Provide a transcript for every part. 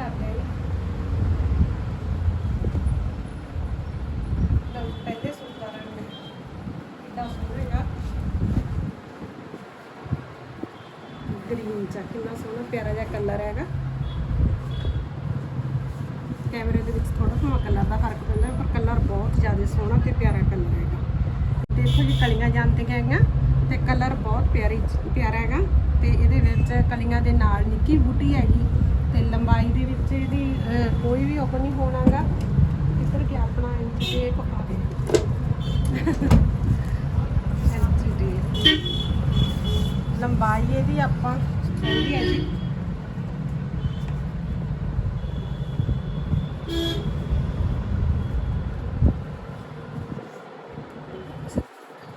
ਕਰਦੇ ਆ ਲਓ, ਪਹਿਲੇ ਸੂਟ ਦਾ ਰੰਗ ਇਦਾਂ ਸੋਹਣਾ ਗ੍ਰੀਨ ਚਾ ਕਿੰਨਾ ਸੋਹਣਾ, ਪਿਆਰਾ ਜਿਹਾ ਕਲਰ ਹੈਗਾ। ਕੈਮਰੇ ਦੇ ਵਿੱਚ ਥੋੜਾ ਥੋੜਾ ਕਲਰ ਦਾ ਫ਼ਰਕ ਪੈਂਦਾ, ਪਰ ਕਲਰ ਬਹੁਤ ਜ਼ਿਆਦਾ ਸੋਹਣਾ ਤੇ ਪਿਆਰਾ ਕਲਰ ਹੈਗਾ। ਦੇਖੋ ਜੀ, ਕਲੀਆਂ ਜਾਂਦੀਆਂ ਹੈਗੀਆਂ ਤੇ ਕਲਰ ਬਹੁਤ ਪਿਆਰੀ, ਪਿਆਰਾ ਹੈਗਾ। ਤੇ ਇਹਦੇ ਵਿੱਚ ਕਲੀਆਂ ਦੇ ਨਾਲ ਨਿੱਕੀ ਬੂਟੀ ਹੈਗੀ। ਤੇ ਲੰਬਾਈ ਦੇ ਵਿੱਚ ਇਹਦੀ ਅਹ, ਕੋਈ ਵੀ ਉਹ ਨਹੀਂ ਹੋਣਾਗਾ। ਇੱਧਰ ਕੀ ਆਪਣਾ ਇੰਚ ਟੇਪ ਆ ਦੇ ਇੰਚ ਟੇਪ ਲੰਬਾਈ ਇਹਦੀ ਆਪਾਂ ਕਹਿੰਦੀ ਹੈ ਜੀ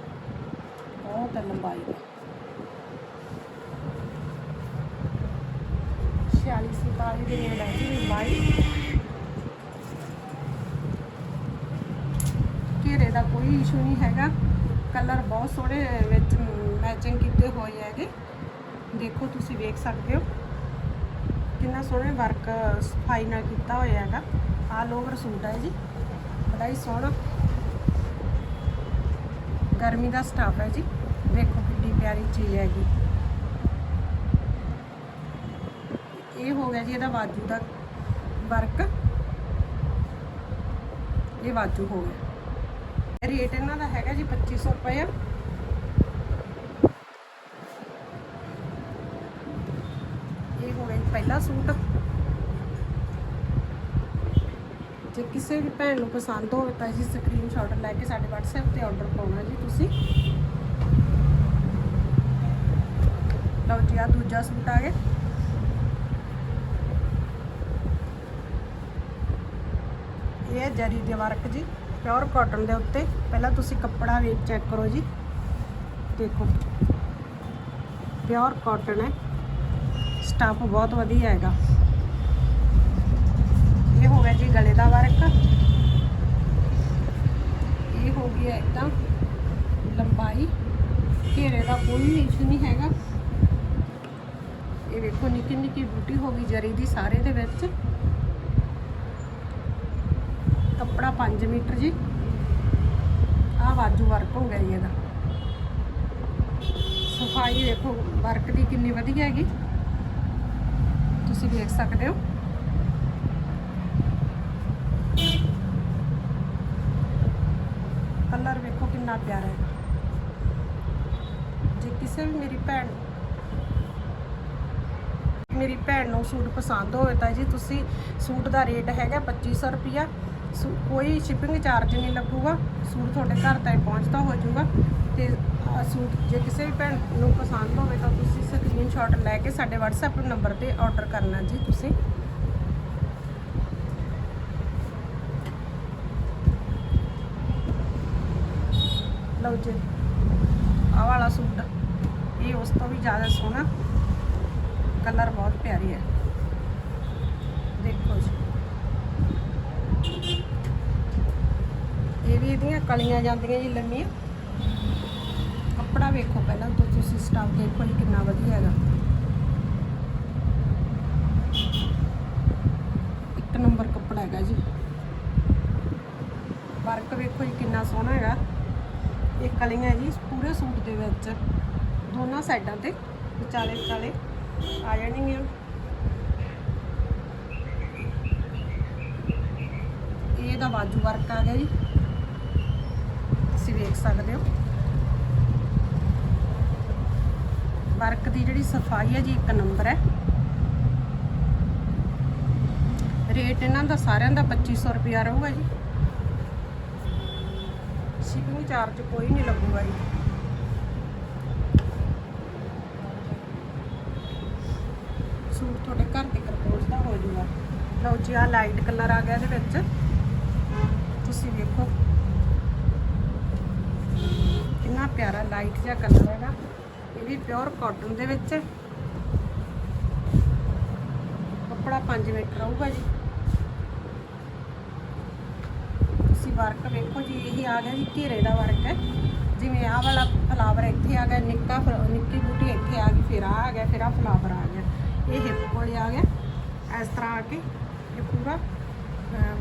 ਬਹੁਤ ਹੈ ਲੰਬਾਈ ਦਾ 46 47 ਦੇ ਨੇੜੇ ਹੈ ਜੀ ਲੰਬਾਈ ਘੇਰੇ ਦਾ ਕੋਈ ਇਸ਼ੂ ਨਹੀਂ ਹੈਗਾ। ਕਲਰ ਬਹੁਤ ਸੋਹਣੇ ਵਿੱਚ ਮੈਚਿੰਗ ਕੀਤੇ ਹੋਏ ਹੈਗੇ। ਦੇਖੋ ਤੁਸੀਂ ਵੇਖ ਸਕਦੇ ਹੋ। ਕਿੰਨਾ ਸੋਹਣੇ ਵਰਕ ਸਫ਼ਾਈ ਨਾਲ ਕੀਤਾ ਹੋਇਆ ਹੈਗਾ। ਆਲ ਓਵਰ ਸੂਟ ਹੈ ਜੀ। ਬੜਾ ਹੀ ਸੋਹਣਾ। ਗਰਮੀ ਦਾ ਸਟਾਫ ਹੈ ਜੀ। ਦੇਖੋ ਕਿੰਨੀ ਪਿਆਰੀ ਚੀਜ਼ ਹੈਗੀ। ਇਹ ਹੋ ਗਿਆ ਜੀ ਇਹਦਾ ਬਾਜੂ ਦਾ ਵਰਕ ਇਹ ਵਾਜੂ ਹੋ ਗਿਆ। ਰੇਟ ਇਹਨਾਂ ਦਾ ਹੈਗਾ ਜੀ 2500 ਰੁਪਏ। ਇਹ ਹੋ ਗਿਆ ਜੀ ਪਹਿਲਾ ਸੂਟ। ਜੇ ਕਿਸੇ ਵੀ ਭੈਣ ਨੂੰ ਪਸੰਦ ਹੋਵੇ ਤਾਂ ਜੀ ਸਕਰੀਨਸ਼ਾਟ ਲੈ ਕੇ ਸਾਡੇ WhatsApp ਤੇ ਆਰਡਰ ਪਾਉਣਾ ਜੀ ਤੁਸੀਂ। ਲਓ ਜੀ ਆ ਦੂਜਾ ਸੂਟ ਆ ਗਿਆ। ਇਹ ਹੈ ਜਰੀ ਦੇ ਵਰਕ ਜੀ ਪਿਓਰ ਕਾਟਨ ਦੇ ਉੱਤੇ। ਪਹਿਲਾਂ ਤੁਸੀਂ ਕੱਪੜਾ ਵੇਖ ਚੈੱਕ ਕਰੋ ਜੀ। ਦੇਖੋ। ਪਿਓਰ ਕਾਟਨ ਹੈ। ਸਟਾਫ ਬਹੁਤ ਵਧੀਆ ਹੈਗਾ। ਇਹ ਹੋ ਗਿਆ ਜੀ ਗਲੇ ਦਾ ਵਰਕ। ਇਹ ਹੋ ਗਿਆ ਇੱਕਦਮ ਲੰਬਾਈ। ਘੇਰੇ ਦਾ ਕੋਈ ਇਸ਼ੂ ਨਹੀਂ ਹੈਗਾ। ਇਹ ਵੇਖੋ ਨਿੱਕੀ ਨਿੱਕੀ ਬੂਟੀ ਹੋ ਗਈ ਜਰੀ ਦੀ ਸਾਰੇ ਦੇ ਵਿੱਚ। ਕੱਪੜਾ 5 ਮੀਟਰ ਜੀ। ਆਹ ਬਾਜੂ ਵਰਕ ਹੋ ਗਿਆ ਜੀ ਇਹਦਾ। ਸਫ਼ਾਈ ਦੇਖੋ ਵਰਕ ਦੀ ਕਿੰਨੀ ਵਧੀਆ ਹੈਗੀ। ਤੁਸੀਂ ਦੇਖ ਸਕਦੇ ਹੋ। ਕਲਰ ਵੇਖੋ ਕਿੰਨਾ ਪਿਆਰਾ ਹੈ। ਜੇ ਕਿਸੇ ਵੀ ਮੇਰੀ ਭੈਣ ਮੇਰੀ ਭੈਣ ਨੂੰ ਸੂਟ ਪਸੰਦ ਹੋਵੇ ਤਾਂ ਜੀ ਤੁਸੀਂ ਸੂਟ ਦਾ ਰੇਟ ਹੈਗਾ 2500 ਰੁਪਿਆ ਸੂ- ਕੋਈ ਸ਼ਿਪਿੰਗ ਚਾਰਜ ਨਹੀਂ ਲੱਗੂਗਾ, ਸੂਟ ਤੁਹਾਡੇ ਘਰ ਤੱਕ ਪਹੁੰਚਦਾ ਹੋ ਜਾਊਗਾ ਤੇ ਆਹ ਸੂਟ ਜੇ ਕਿਸੇ ਵੀ ਭੈਣ ਨੂੰ ਪਸੰਦ ਹੋਵੇ ਤਾਂ ਤੁਸੀਂ ਸਕਰੀਨਸ਼ਾਟ ਲੈ ਕੇ ਸਾਡੇ WhatsApp ਨੰਬਰ ਤੇ ਆਰਡਰ ਕਰਨਾ ਜੀ ਤੁਸੀਂ। ਲਓ ਜੀ, ਆਹ ਵਾਲਾ ਸੂਟ, ਇਹ ਉਸ ਤੋਂ ਵੀ ਜ਼ਿਆਦਾ ਸੋਹਣਾ ਕਲਰ ਬਹੁਤ ਪਿਆਰੀ ਹੈ ਦੇਖੋ ਜੀ ਇਹ ਵੀ ਕਲੀਆਂ ਜਾਂਦੀਆਂ ਜੀ ਲੰਮੀਆਂ। ਕੱਪੜਾ ਵੇਖੋ ਪਹਿਲਾਂ ਤੋਂ ਤੁਸੀਂ ਸਟਾਫ ਦੇਖੋ ਜੀ ਕਿੰਨਾ ਵਧੀਆ ਹੈਗਾ। ਇੱਕ ਨੰਬਰ ਕੱਪੜਾ ਹੈਗਾ ਜੀ। ਵਰਕ ਵੇਖੋ ਜੀ ਕਿੰਨਾ ਸੋਹਣਾ ਹੈਗਾ। ਇਹ ਕਲੀਆਂ ਜੀ ਪੂਰੇ ਸੂਟ ਦੇ ਵਿੱਚ ਦੋਨਾਂ ਸਾਈਡਾਂ ਤੇ ਵਿਚਾਲੇ ਵਿਚਾਲੇ ਆ ਜਾਣਗੀਆਂ। ਇਹਦਾ ਬਾਜੂ ਵਰਕ ਆ ਗਿਆ ਜੀ। ਤੁਸੀਂ ਵੇਖ ਸਕਦੇ ਹੋ। ਵਰਕ ਦੀ ਜਿਹੜੀ ਸਫ਼ਾਈ ਹੈ ਜੀ, ਇੱਕ ਨੰਬਰ ਹੈ। ਰੇਟ ਇਹਨਾਂ ਦਾ ਸਾਰਿਆਂ ਦਾ 2500 ਰੁਪਿਆ ਰਹੂਗਾ ਜੀ। ਸ਼ਿਪਿੰਗ ਚਾਰਜ ਕੋਈ ਨਹੀਂ ਲੱਗੂਗਾ ਜੀ। ਸੂਟ ਤੁਹਾਡੇ ਘਰ ਦੇ ਪਹੁੰਚਦਾ ਹੋ ਜਾਊਗਾ ਲਓ ਜੀ ਆ ਲਾਈਟ ਕਲਰ ਆ ਗਿਆ ਇਹਦੇ ਵਿੱਚ ਤੁਸੀਂ ਵੇਖੋ ਕਿੰਨਾ ਪਿਆਰਾ ਲਾਈਟ ਜਿਹਾ ਕਲਰ ਹੈਗਾ। ਇਹ ਵੀ ਪਿਓਰ ਕਾਟਨ ਦੇ ਵਿੱਚ। ਕੱਪੜਾ 5 ਮੀਟਰ ਰਹੂਗਾ ਜੀ। ਤੁਸੀਂ ਵਰਕ ਵੇਖੋ ਜੀ, ਇਹ ਆ ਗਿਆ ਜੀ ਘੇਰੇ ਦਾ ਵਰਕ ਹੈ ਜਿਵੇਂ ਆਹ ਵਾਲਾ ਫਲਾਵਰ ਇੱਥੇ ਆ ਗਿਆ, ਨਿੱਕਾ ਨਿੱਕੀ ਬੂਟੀ ਇੱਥੇ ਆ ਗਈ, ਫਿਰ ਆ ਗਿਆ, ਫਿਰ ਆਹ ਫਲਾਵਰ ਆ ਗਿਆ। ਇਹ ਹਿੱਪ ਕੋਲੇ ਆ ਗਿਆ। ਇਸ ਤਰ੍ਹਾਂ ਆ ਕੇ ਇਹ ਪੂਰਾ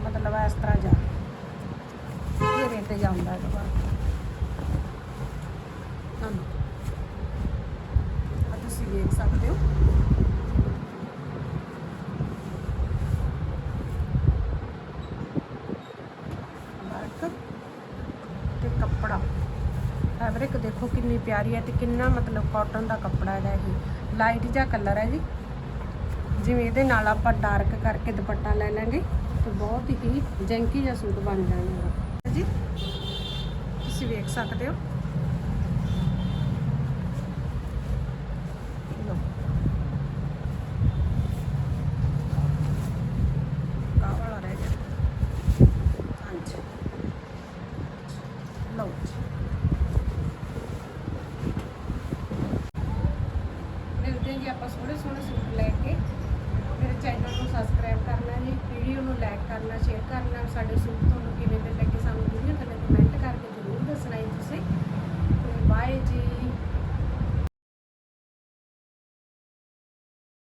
ਮਤਲਬ ਇਸ ਤਰ੍ਹਾਂ ਜਾ ਘੇਰੇ ਤੇ ਜਾਂਦਾ ਹੈ ਵਰਕ ਤੁਹਾਨੂੰ। ਤੁਸੀਂ ਵੇਖ ਸਕਦੇ ਹੋ। ਤੇ ਕੱਪੜਾ। ਫੈਬਰਿਕ ਦੇਖੋ ਕਿੰਨੀ ਪਿਆਰੀ ਹੈ ਤੇ ਕਿੰਨਾ ਮਤਲਬ ਕਾਟਨ ਦਾ ਕੱਪੜਾ ਹੈਗਾ ਇਹ। ਲਾਈਟ ਜਿਹਾ ਕਲਰ ਹੈ ਜੀ। ਜਿਵੇਂ ਇਹਦੇ ਨਾਲ ਆਪਾਂ ਡਾਰਕ ਕਰਕੇ ਦੁਪੱਟਾ ਲੈ ਲਾਂਗੇ ਤੇ ਬਹੁਤ ਹੀ ਜੈਂਕੀ ਜਿਹਾ ਸੂਟ ਬਣ ਜਾਣਾ ਜੀ, ਤੁਸੀਂ ਵੇਖ ਸਕਦੇ ਹੋ। ਕਰਨਾ ਸ਼ੇਅਰ ਕਰਨਾ ਸਾਡੇ ਸੂਟ ਤੁਹਾਨੂੰ ਕਿਵੇਂ ਦੇ ਲੱਗੇ ਸਾਨੂੰ ਦੁਨੀਆ